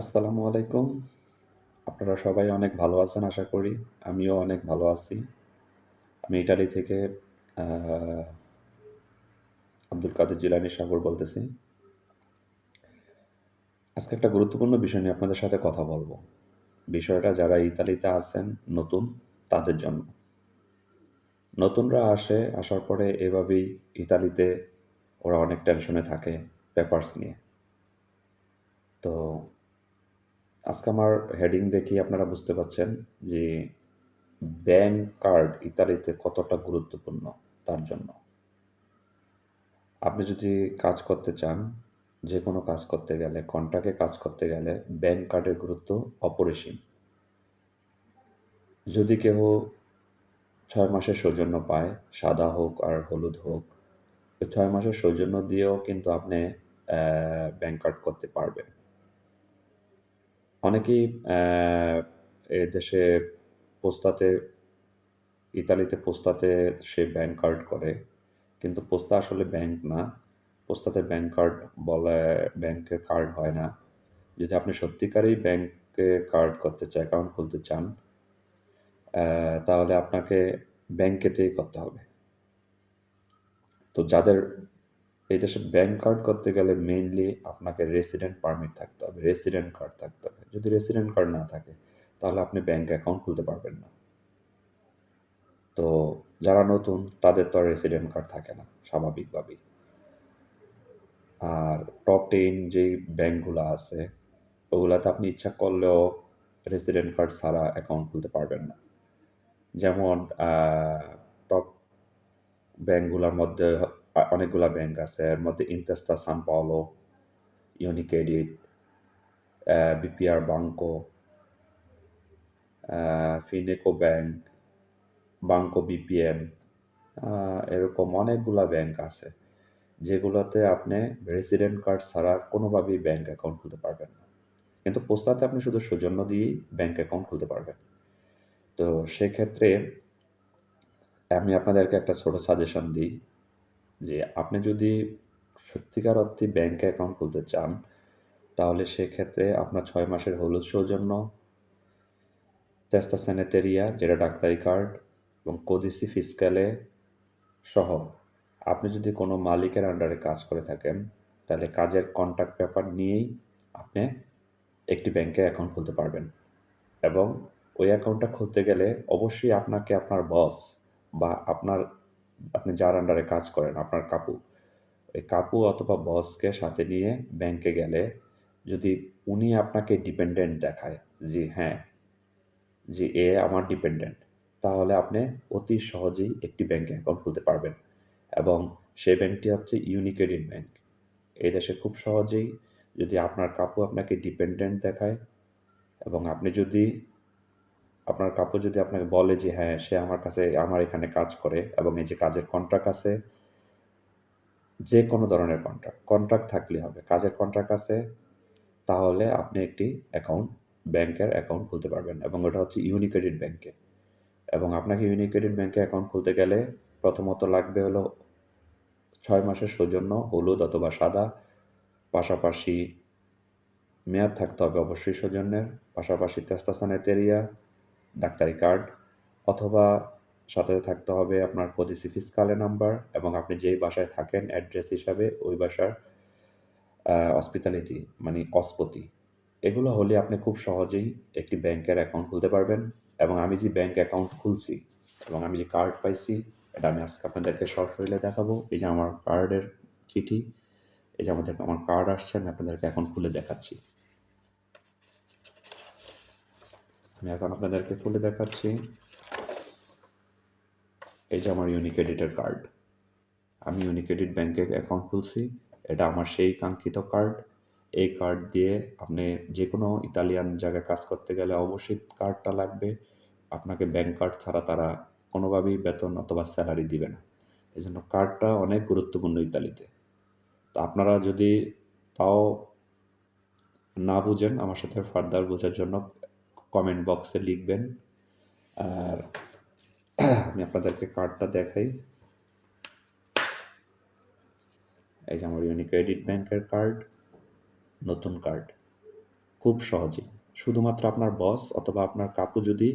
আসসালামু আলাইকুম। আপনারা সবাই অনেক ভালো আছেন আশা করি। আমিও অনেক ভালো আছি। আমি ইটালি থেকে আব্দুল কাদের জিলানী সাগর বলতেছি। আজকে একটা গুরুত্বপূর্ণ বিষয় নিয়ে আপনাদের সাথে কথা বলব বিষয়টা যারা ইতালিতে আছেন নতুন তাদের জন্য। নতুনরা আসে, আসার পরে এভাবেই ইতালিতে ওরা অনেক টেনশনে থাকে পেপারস নিয়ে। তো আজকে আমার হেডিং দেখেই আপনারা বুঝতে পারছেন যে ব্যাংক কার্ড ইতালিতে কতটা গুরুত্বপূর্ণ তার জন্য। আপনি যদি কাজ করতে চান, যে কোনো কাজ করতে গেলে, কন্ট্রাক্টে কাজ করতে গেলে ব্যাংক কার্ডের গুরুত্ব অপরিসীম। যদি কেউ ছয় মাসের সৌজন্য পায়, সাদা হোক আর হলুদ হোক, ৬ মাসের সৌজন্য দিয়েও কিন্তু আপনি ব্যাংক কার্ড করতে পারবেন। অনেকেই এ দেশে পোস্তাতে ইতালিতে পোস্তাতে সে ব্যাংক কার্ড করে। কিন্তু পোস্তা আসলে ব্যাংক না। পোস্তাতে ব্যাংক কার্ড বলে ব্যাংকের কার্ড হয় না। যদি আপনি সত্যিকারেই ব্যাংকে কার্ড করতে চান, অ্যাকাউন্ট খুলতে চান, তাহলে আপনাকে ব্যাংকেতেই করতে হবে। তো যাদের এই দেশে ব্যাংক কার্ড করতে গেলে মেইনলি আপনাকে রেসিডেন্ট পারমিট থাকতে হবে, রেসিডেন্ট কার্ড থাকতে হবে। যদি রেসিডেন্ট কার্ড না থাকে, তাহলে আপনি ব্যাংক অ্যাকাউন্ট খুলতে পারবেন না। তো যারা নতুন তাদের তো আর রেসিডেন্ট কার্ড থাকে না স্বাভাবিকভাবেই। আর টপ টেন যেই ব্যাংকগুলা আছে, ওগুলাতে আপনি ইচ্ছা করলেও রেসিডেন্ট কার্ড ছাড়া অ্যাকাউন্ট খুলতে পারবেন না। যেমন টপ ব্যাংকগুলার মধ্যে অনেকগুলা ব্যাংক আছে। এর মধ্যে Intesa San Paolo, UniCredit, BPER অ্যা ফিনেকো ব্যাংক, বাঙ্কো বিপিএম, এরকম অনেকগুলা ব্যাংক আছে। যেগুলোতে আপনি রেসিডেন্ট কার্ড ছাড়া কোনোভাবেই ব্যাংক অ্যাকাউন্ট খুলতে পারবেন না। কিন্তু পোস্তাতে আপনি শুধু সৌজন্য দিয়েই ব্যাংক অ্যাকাউন্ট খুলতে পারবেন। তো সেক্ষেত্রে আমি আপনাদেরকে একটা ছোট সাজেশন দিই যে আপনি যদি সত্যিকার অর্থে ব্যাংকে অ্যাকাউন্ট খুলতে চান, তাহলে সেক্ষেত্রে আপনার ছয় মাসের হলুদ সৌজন্য, তেস্তা সেনেতেরিয়া যেটা ডাক্তারি কার্ড এবং কোদিসি ফিসকালে সহ আপনি যদি কোনো মালিকের আন্ডারে কাজ করে থাকেন, তাহলে কাজের কন্ট্রাক্ট পেপার নিয়েই আপনি একটি ব্যাংকে অ্যাকাউন্ট খুলতে পারবেন। এবং ওই অ্যাকাউন্টটা খুলতে গেলে অবশ্যই আপনাকে আপনার বস বা আপনার আপনি যার আন্ডারে কাজ করেন, আপনার কাপু, ওই কাপু অথবা বসকে সাথে নিয়ে ব্যাংকে গেলে যদি উনি আপনাকে ডিপেন্ডেন্ট দেখায় যে হ্যাঁ, যে এ আমার ডিপেন্ডেন্ট, তাহলে আপনি অতি সহজেই একটি ব্যাংকে অ্যাকাউন্ট খুলতে পারবেন। এবং সেই ব্যাংকটি হচ্ছে ইউনিক্রেডিট ব্যাংক। এই দেশে খুব সহজেই যদি আপনার কাপু আপনাকে ডিপেন্ডেন্ট দেখায় এবং আপনি যদি আপনার কাপু যদি আপনাকে বলে যে হ্যাঁ, সে আমার কাছে আমার এখানে কাজ করে এবং এই যে কাজের কন্ট্রাক্ট আছে যে কোনো ধরনের কন্ট্রাক্ট, কন্ট্রাক্ট থাকলে হবে। কাজের কন্ট্রাক্ট আছে, তাহলে আপনি একটি অ্যাকাউন্ট ব্যাংকের অ্যাকাউন্ট খুলতে পারবেন এবং ওটা হচ্ছে ইউনিক্রেডিট ব্যাংকে। এবং আপনাকে ইউনিক্রেডিট ব্যাংকে অ্যাকাউন্ট খুলতে গেলে প্রথমত লাগবে হলো ছয় মাসের সৌজন্য হলুদ অথবা সাদা, পাশাপাশি মেয়াদ থাকতে হবে অবশ্যই সৌজন্যের, পাশাপাশি তেস্তা সেনেতেরিয়া, ডাক্তারি কার্ড অথবা সাথে থাকতে হবে আপনার কোদিসি ফিসকালে নাম্বার এবং আপনি যেই বাসায় থাকেন অ্যাড্রেস হিসাবে ওই বাসার হসপিটালিটি মানে অস্পতি। এগুলো হলে আপনি খুব সহজেই একটি ব্যাংকের অ্যাকাউন্ট খুলতে পারবেন এবং আমি যে ব্যাংক অ্যাকাউন্ট খুলছি এবং আমি যে কার্ড পাইছি, এটা আমি আজকে আপনাদেরকে সশরীরে দেখাবো। এই যে আমার কার্ডের চিঠি, এই যে আমাদের আমার কার্ড আসছে, আমি আপনাদেরকে এখন খুলে দেখাচ্ছি। আমি এখন আপনাদেরকে খুলে দেখাচ্ছি। এই যে আমার ইউনিক্রেডিটের কার্ড। আমি ইউনিক্রেডিট ব্যাংকে অ্যাকাউন্ট খুলছি। এটা আমার সেই কাঙ্ক্ষিত কার্ড। এই কার্ড দিয়ে আপনি যে কোনো ইতালিয়ান জায়গায় কাজ করতে গেলে অবশ্যই কার্ডটা লাগবে। আপনাকে ব্যাংক কার্ড ছাড়া তারা কোনোভাবেই বেতন অথবা স্যালারি দিবে না। এই জন্য কার্ডটা অনেক গুরুত্বপূর্ণ ইতালিতে। তো আপনারা যদি তাও না বুঝেন, আমার সাথে ফার্দার বোঝার জন্য কমেন্ট বক্সে লিখবেন। আর আমি আপনাদেরকে কার্ডটা দেখাই। এই যে আমার ইউনিক্রেডিট ব্যাংকের কার্ড, নতুন কার্ড। খুব সহজেই। শুধুমাত্র আপনার বস অথবা আপনার কাকু যদি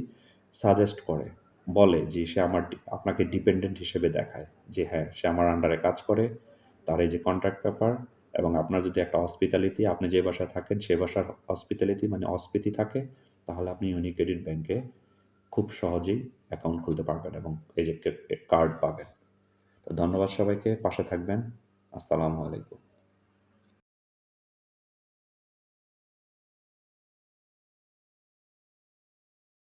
সাজেস্ট করে, বলে যে সে আমার আপনাকে ডিপেন্ডেন্ট হিসেবে দেখায় যে হ্যাঁ, সে আমার আন্ডারে কাজ করে। তার এই যে কন্ট্রাক্ট পেপার এবং আপনার যদি একটা হসপিটালিটি আপনি যে বাসায় থাকেন সে বাসার হসপিটালিটি মানে অস্পিতি থাকে, তাহলে আপনি ইউনিক্রেডিট ব্যাংকে খুব সহজেই অ্যাকাউন্ট খুলতে পারবেন এবং এই যে কার্ড পাবেন। তো ধন্যবাদ সবাইকে। পাশে থাকবেন। আসসালামু আলাইকুম।